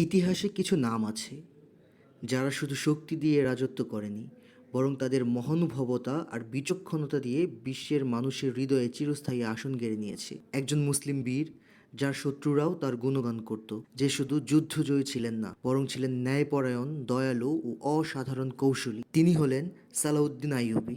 ইতিহাসে কিছু নাম আছে যারা শুধু শক্তি দিয়ে রাজত্ব করেনি, বরং তাদের মহানুভবতা আর বিচক্ষণতা দিয়ে বিশ্বের মানুষের হৃদয়ে চিরস্থায়ী আসন গেড়ে নিয়েছে। একজন মুসলিম বীর, যার শত্রুরাও তার গুণগান করত, যে শুধু যুদ্ধজয়ী ছিলেন না, বরং ছিলেন ন্যায়পরায়ণ, দয়ালু ও অসাধারণ কৌশলী। তিনি হলেন সালাউদ্দিন আইয়ুবী।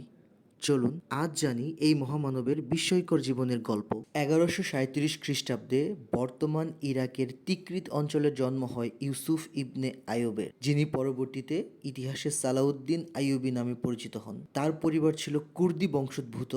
চলুন আজ জানি এই মহামানবের বিস্ময়কর জীবনের গল্প। এগারোশো সাঁত্রিশ খ্রিস্টাব্দে বর্তমান ইরাকের তিকৃত অঞ্চলে জন্ম হয় ইউসুফ ইবনে আয়ুবের যিনি পরবর্তীতে ইতিহাসে সালাউদ্দিন আইয়ুবি নামে পরিচিত হন। তার পরিবার ছিল কুর্দি বংশোদ্ভূত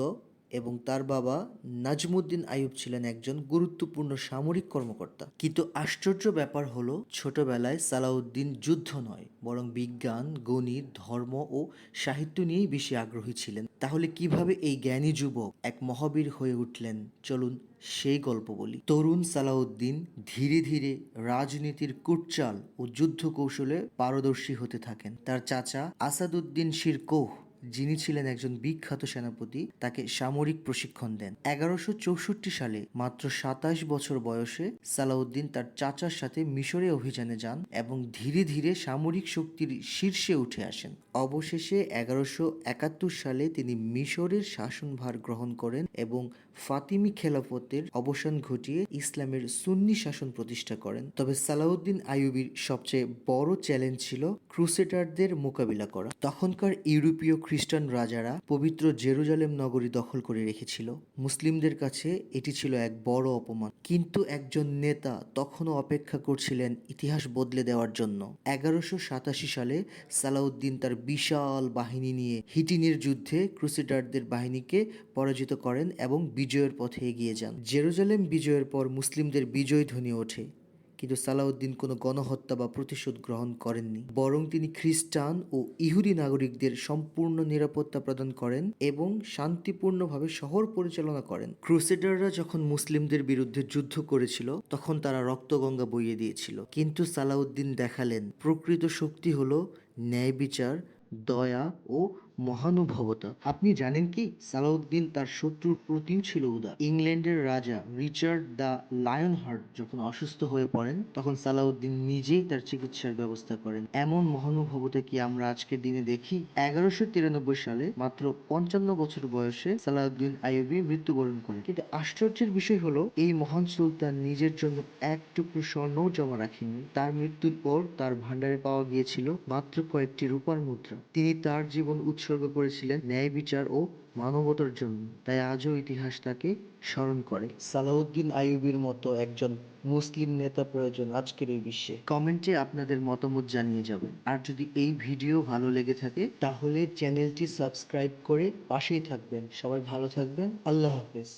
এবং তার বাবা নাজমুদ্দিন আইয়ুব ছিলেন একজন গুরুত্বপূর্ণ সামরিক কর্মকর্তা। কিন্তু আশ্চর্য ব্যাপার হলো, ছোটবেলায় সালাউদ্দিন যুদ্ধ নয়, বরং বিজ্ঞান, গণিত, ধর্ম ও সাহিত্য নিয়েই বেশি আগ্রহী ছিলেন। তাহলে কীভাবে এই জ্ঞানী যুবক এক মহাবীর হয়ে উঠলেন? চলুন সেই গল্প বলি। তরুণ সালাউদ্দিন ধীরে ধীরে রাজনীতির কুটচাল ও যুদ্ধ কৌশলে পারদর্শী হতে থাকেন। তার চাচা আসাদুদ্দিন শিরকোহ যিনি ছিলেন একজন বিখ্যাত সেনাপতি, তাকে সামরিক প্রশিক্ষণ দেন। এগারোশো চৌষট্টি সালে, মাত্র সাতাশ বছর বয়সে সালাউদ্দিন তার চাচার সাথে মিশরে অভিযানে যান এবং ধীরে ধীরে সামরিক শক্তির শীর্ষে উঠে আসেন। অবশেষে এগারোশো একাত্তর সালে তিনি মিশরের শাসনভার গ্রহণ করেন এবং ফাতিমি খেলাফতের অবসান ঘটিয়ে ইসলামের সুন্নি শাসন প্রতিষ্ঠা করেন। তবে সালাউদ্দিন আইয়ুবীর সবচেয়ে বড় চ্যালেঞ্জ ছিল ক্রুসেটারদের মোকাবিলা করা। তখনকার ইউরোপীয় খ্রিস্টান রাজারা পবিত্র জেরুজালেম নগরী দখল করে রেখেছিল। মুসলিমদের কাছে এটি ছিল এক বড় অপমান। কিন্তু একজন নেতা তখনও অপেক্ষা করছিলেন ইতিহাস বদলে দেওয়ার জন্য। এগারোশো সাতাশি সালে সালাউদ্দিন তার বিশাল বাহিনী নিয়ে হিটিনের যুদ্ধে ক্রুসেডারদের বাহিনীকে পরাজিত করেন এবং বিজয়ের পথে এগিয়ে যান। জেরুজালেম বিজয়ের পর মুসলিমদের বিজয় ধ্বনি ওঠে। কিন্তু সালাউদ্দিন কোনো গণহত্যা বা প্রতিশোধ গ্রহণ করেননি। বরং তিনি খ্রিস্টান ও ইহুদি নাগরিকদের সম্পূর্ণ নিরাপত্তা প্রদান করেন এবং শান্তিপূর্ণভাবে শহর পরিচালনা করেন। ক্রুসেডাররা যখন মুসলিমদের বিরুদ্ধে যুদ্ধ করেছিল, তখন তারা রক্তগঙ্গা বইয়ে দিয়েছিল। কিন্তু সালাউদ্দিন দেখালেন, প্রকৃত শক্তি হলো ন্যায় বিচার দয়া ও মহানুভবতা। আপনি জানেন কি? সালাউদ্দিন তার শত্রুর প্রতিও ছিল উদার। ইংল্যান্ডের রাজা রিচার্ড দ্য লায়ন হার্ট যখন অসুস্থ হয়ে পড়েন, তখন সালাউদ্দিন নিজেই তার চিকিৎসার ব্যবস্থা করেন। এমন মহানুভবতা কি আমরা আজকের দিনে দেখি? এগারোশো তিরানব্বই সালে মাত্র পঞ্চান্ন বছর বয়সে সালাউদ্দিন আইয়ুবী মৃত্যুবরণ করেন। কিন্তু আশ্চর্যের বিষয় হলো, এই মহান সুলতান নিজের জন্য এক টুকরো স্বর্ণও জমা রাখেননি। তার মৃত্যুর পর তার ভান্ডারে পাওয়া গিয়েছিল মাত্র কয়েকটি রূপার মুদ্রা। তিনি তার জীবন উৎসর্গ করেছিলেন ন্যায় বিচার ও মানবতার জন্য। তাই আজও ইতিহাস তাকে স্মরণ করে। সালাউদ্দিন আইয়ুবির মতো একজন মুসলিম নেতা প্রয়োজন আজকের এই বিশ্বে। কমেন্টে আপনাদের মতামত জানিয়ে যাবেন। আর যদি এই ভিডিও ভালো লেগে থাকে তাহলে চ্যানেলটি সাবস্ক্রাইব করে পাশেই থাকবেন। সবাই ভালো থাকবেন। আল্লাহ হাফেজ।